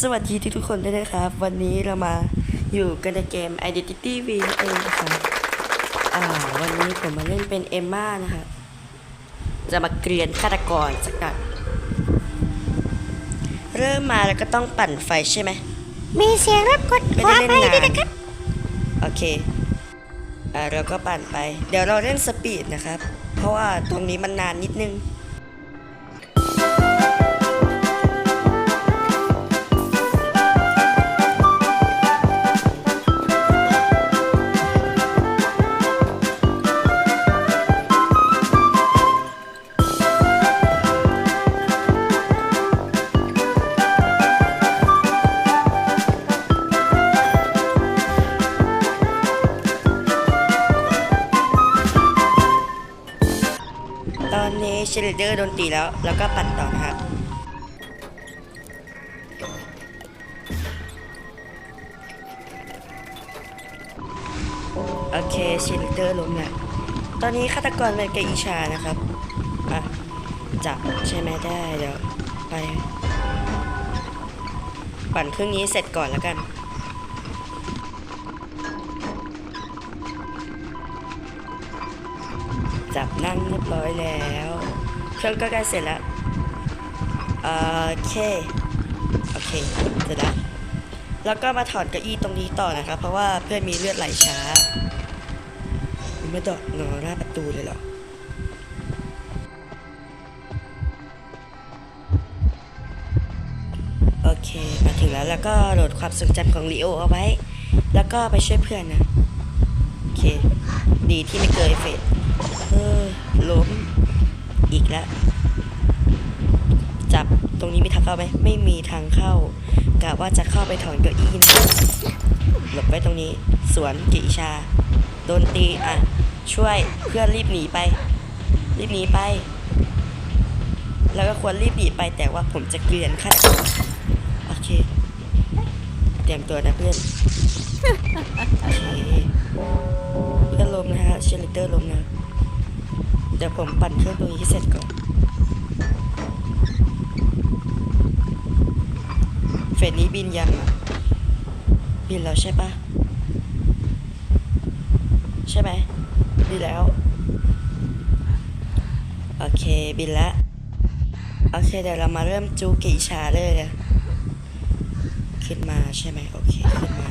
สวัสดีทุกๆคนด้วยนะครับ วันนี้เรามาอยู่กันในเกม Identity V นั่นเองนะครับอ่าวันนี้ผมมาเล่นเป็นเอมม่านะครับจะมาเกลียนฆาตกรสักหน่อยเริ่มมาแล้วก็ต้องปั่นไฟใช่ไหมมีเสียงรบกวนไม่ขอได้อเล่นภัยด้วยนานนะครับ โอเคอ่าเราก็ปั่นไป เดี๋ยวเราเล่นสปีดนะครับ เพราะว่าตรงนี้มันนานนิดนึง อนนี้เชลเดอร์โดนตีแล้ว แล้วก็ปั่นต่อนะครับ โอเคเชลเดอร์ล้มแล้วตอนนี้ฆาตกรเป็นเกอิชานะครับ อะ จับใช่ไหมได้เดี๋ยวไป ปั่นเครื่องนี้เสร็จก่อนแล้วกัน จับนั่งเรียบร้อยแล้วเครื่องก็ใกล้เสร็จแล้วโอเคโอเคเสร็จแล้วแล้วก็มาถอนเก้าอี้ตรงนี้ต่อนะครับ เพราะว่าเพื่อนมีเลือดไหลช้าไม่ต้องนอหน้าประตูเลยเหรอโอเคมาถึงแล้วแล้วก็โหลดความทรงจำของลีโอเอาไว้ แล้วก็ไปช่วยเพื่อนนะ เค ดีที่ไม่เกิดเอฟเฟกต์เออล้มอีกแล้ว จับตรงนี้มีทางเข้าไหมไม่มีทางเข้ากะว่าจะเข้าไปถอนเก้าอี้นะหลบไว้ตรงนี้ สวนกิชา โดนตีอะ ช่วยเพื่อนรีบหนีไป รีบหนีไป แล้วก็ควรรีบหนีไปแต่ว่าผมจะเกลียนขั้นโอเค เตรียมตัวนะเพื่อน เคเพื่อนลมนะฮะเชลิเตอร์ลมนะ เดี๋ยวผมปั่นเครื่องตรงนี้เสร็จก่อน เฟสนี้บินยังอะบินแล้วใช่ปะใช่ไหมบินแล้ว โอเคบินแล้วโอเคเดี๋ยวเรามาเริ่มจูกิชาเลยนะขึ้นมาใช่ไหมโอเค ขึ้นมา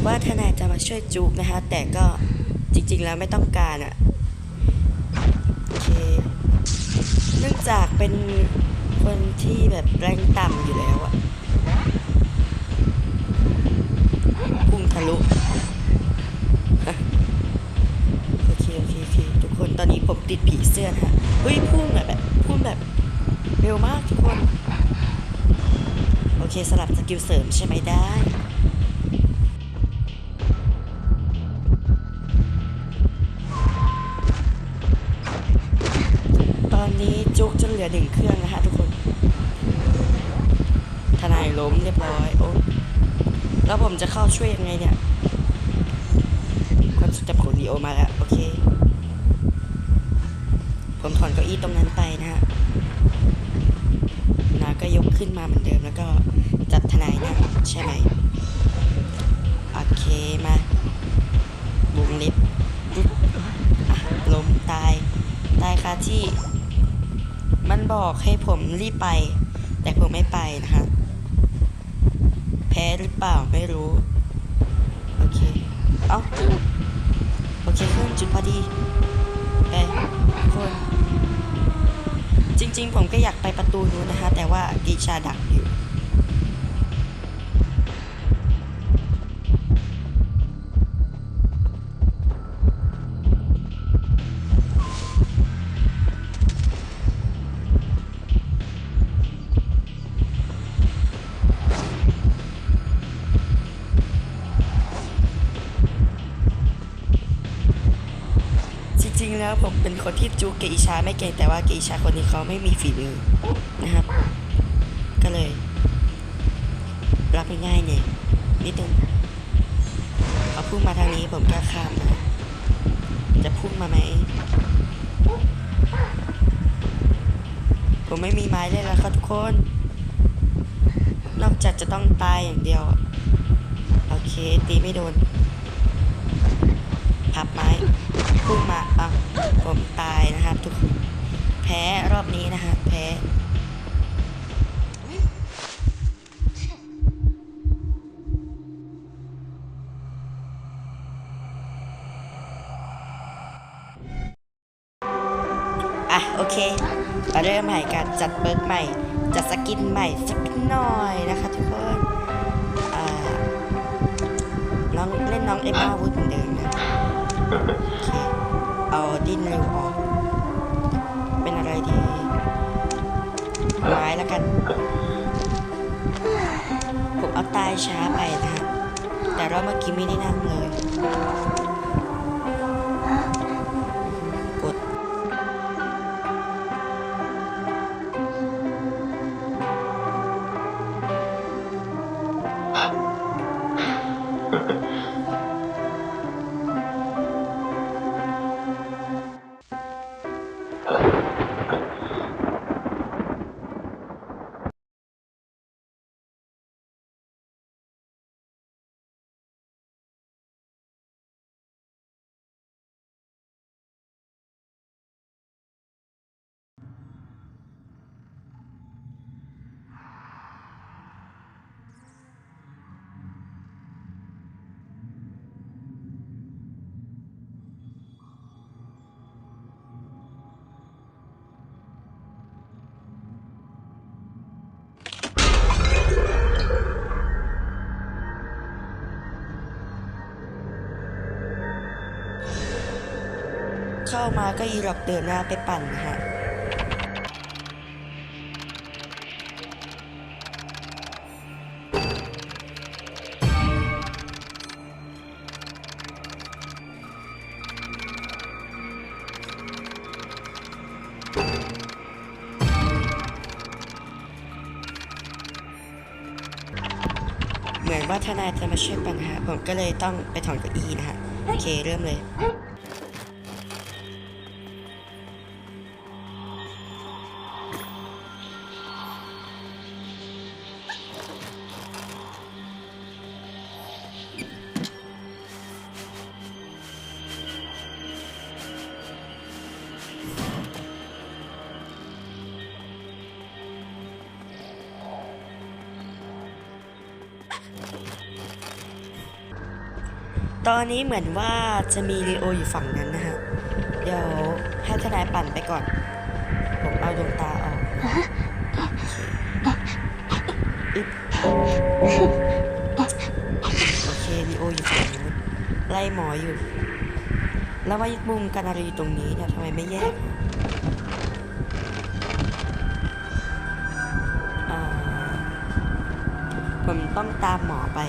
อนว่าทนายจะมาช่วยจูกนะคะแต่ก็จริงๆแล้วไม่ต้องการอะ่ะโอเคเนื่องจากเป็นคนที่แบบแรงต่ำอยู่แล้วอะ่ะพุ่งทะลุโอเคโอเคโอเคทุกคนตอนนี้ผมติดผีเสื้อนะคะเฮ้ยพุ่งแบบพุ่งแบบเร็วมากทุกคน โอเคสลับสกิลเสริมใช่ไหมได้ หนึ่งเครื่องนะฮะทุกคน ทนายล้มเรียบร้อยโอ้แล้วผมจะเข้าช่วยยังไงเนี่ยความสุขจำของลีโอมาแล้วโอเค ผมถอนเก้าอี้ตรงนั้นไปนะฮะนาก็ยกขึ้นมาเหมือนเดิมแล้วก็จับทนายนะใช่ไหมโอเคมาบุงลิฟต์ล้มตาย ตายคาที่ มันบอกให้ผมรีบไป แต่ผมไม่ไปนะฮะ แพ้หรือเปล่าไม่รู้ โอเค เอ้าโอเคเครื่องจุดพอดีไปคนจริง ๆ ผมก็อยากไปประตูนู้นนะคะแต่ว่ากีชาดักอยู่ จริงๆแล้วผมเป็นคนที่จูเกอิชาไม่เก่งแต่ว่าเกอิชาคนนี้เขาไม่มีฝีมือนะครับ ก็เลย รับง่ายๆเนี่ยนิดนึงเขาพุ่งมาทางนี้ผมก็ข้ามนะจะพุ่งมาไหมผมไม่มีไม้เลยแล้วครับทุกคน นอกจากจะต้องตายอย่างเดียว โอเค ตีไม่โดน พับไม้พุ่งมาอะผมตายนะครับ ทุกคนแพ้รอบนี้นะฮะแพ้อะโอเคมาเริ่มใหม่กันจัดเบิร์กใหม่ จัดสกินใหม่สักหน่อยนะคะทุกคนน้องเล่นน้องเอมมาวูดเหมือนเดิมนะ เอาดิ้นเร็วออก เป็นอะไรดีไม้แล้วกัน ผมเอาตายช้าไปนะครับ แต่รอบเมื่อกี้ไม่ได้นั่งเลย เข้ามาก็อีหลอกเดินหน้าไปปั่นฮะเหมือนว่าทนายจะมาช่วยปัญหาผมก็เลยต้องไปถอนเก้าอี้นะฮะ โอเคเริ่มเลย ตอนนี้เหมือนว่าจะมีลีโออยู่ฝั่งนั้นนะฮะ เดี๋ยวให้ทนายปั่นไปก่อน ผมเอาดวงตาออกโอเคลีโออยู่ฝั่งนู้นไล่หมออยู่ แล้วว่ามุมกันอะไรอยู่ตรงนี้เนี่ยทำไมไม่แยกผมต้องตามหมอไป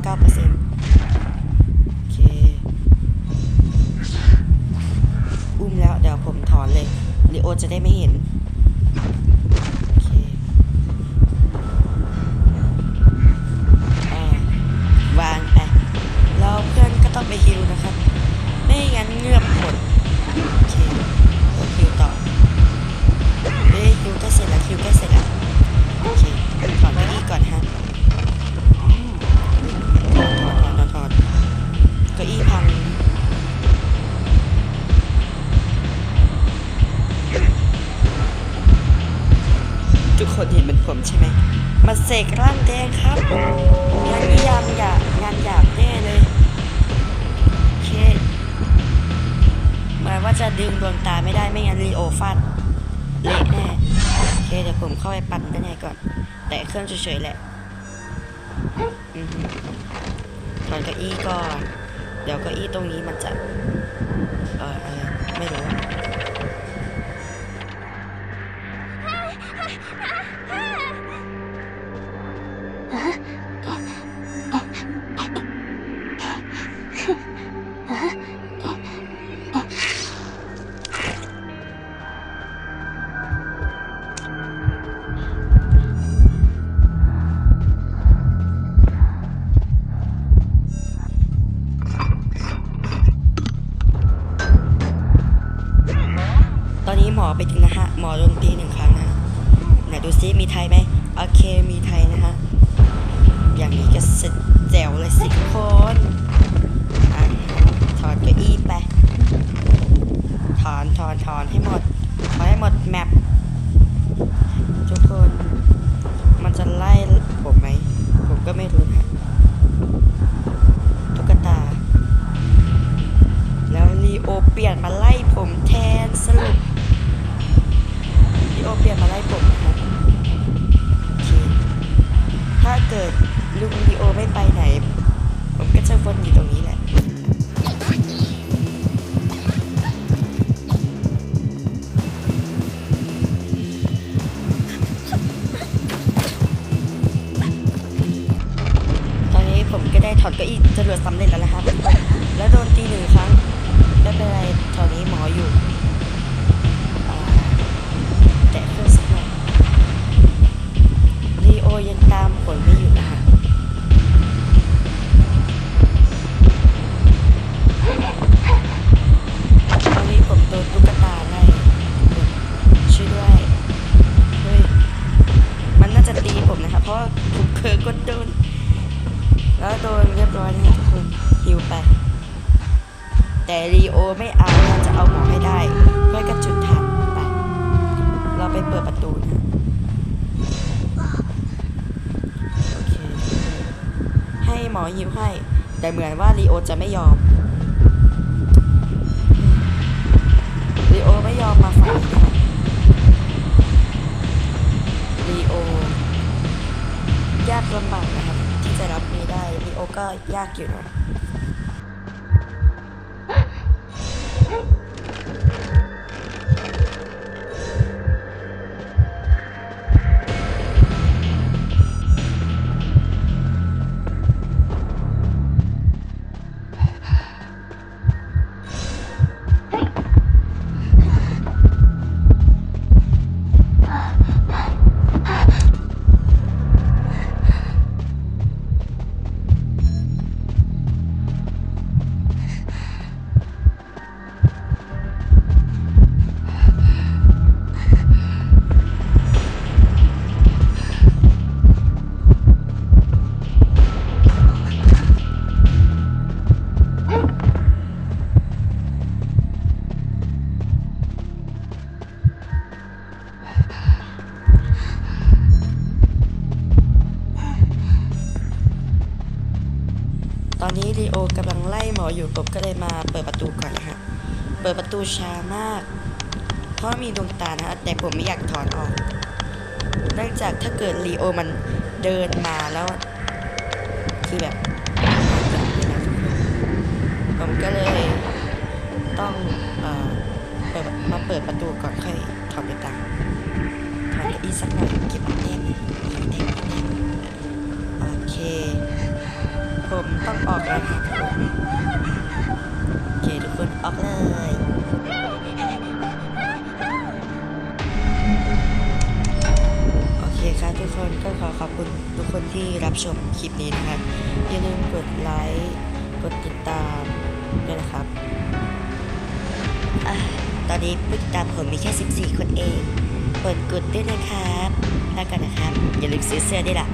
99เปอร์เซ็นต์โอเค อุ้มแล้วเดี๋ยวผมถอนเลยลิโอจะได้ไม่เห็น เข้าไปปั่นด้านในก่อน แต่เครื่องเฉยๆแหละอือฮึถอนเก้าอี้ก่อน เดี๋ยวเก้าอี้ตรงนี้มันจะ เอออะไรไม่รู้ ซิมีไทยไหมโอเคมีไทยนะฮะอย่างนี้ก็เสร็จแจ๋วเลยสิทุกคนอะถอนเก้าอี้ไปถอนถอนถอนให้หมดถอนให้หมดแมปทุกคนมันจะไล่ผมไหมผมก็ไม่รู้นะตุ๊กตา แล้วลีโอเปลี่ยนมาไล่ผมแทนสรุปลีโอเปลี่ยนมาไล่ผมนะครับ ถ้าเกิดลุงดีโอไม่ไปไหน ผมก็จะวนอยู่ตรงนี้แหละตอนนี้ผมก็ได้ถอดเก้าอี้จรวดสำเร็จแล้วนะครับ แต่เหมือนว่าลีโอจะไม่ยอมลีโอไม่ยอมมาฝั่งนี้นะรีโอยากลำบากนะครับ ที่จะรับมือได้ลีโอก็ยากอยู่นะ เลยมาเปิดประตูก่อนนะฮะ เปิดประตูช้ามาก เพราะมีดวงตานะฮะ แต่ผมไม่อยากถอนออกเนื่องจากถ้าเกิดลีโอมันเดินมาแล้ว คือแบบผมก็เลยต้องเอ่อเปิดมาเปิดประตูก่อนค่อยถอดไปตังถอดอีสักหน่อยเก็บเต็มเต็มเต็มโอเค ผมต้องออกแล้วครับผม เคทุกคนออกเลยโอเคครับทุกคนก็ขอขอบคุณทุกคนที่รับชมคลิปนี้นะครับอย่าลืมกดไลค์กดติดตามด้วยนะครับอตอนนี้ผู้ติดตามผมมีแค่ 14 คนเองกดกดด้วยนะครับแล้วกันนะครับ อย่าลืมซื้อเสื้อด้วยล่ะ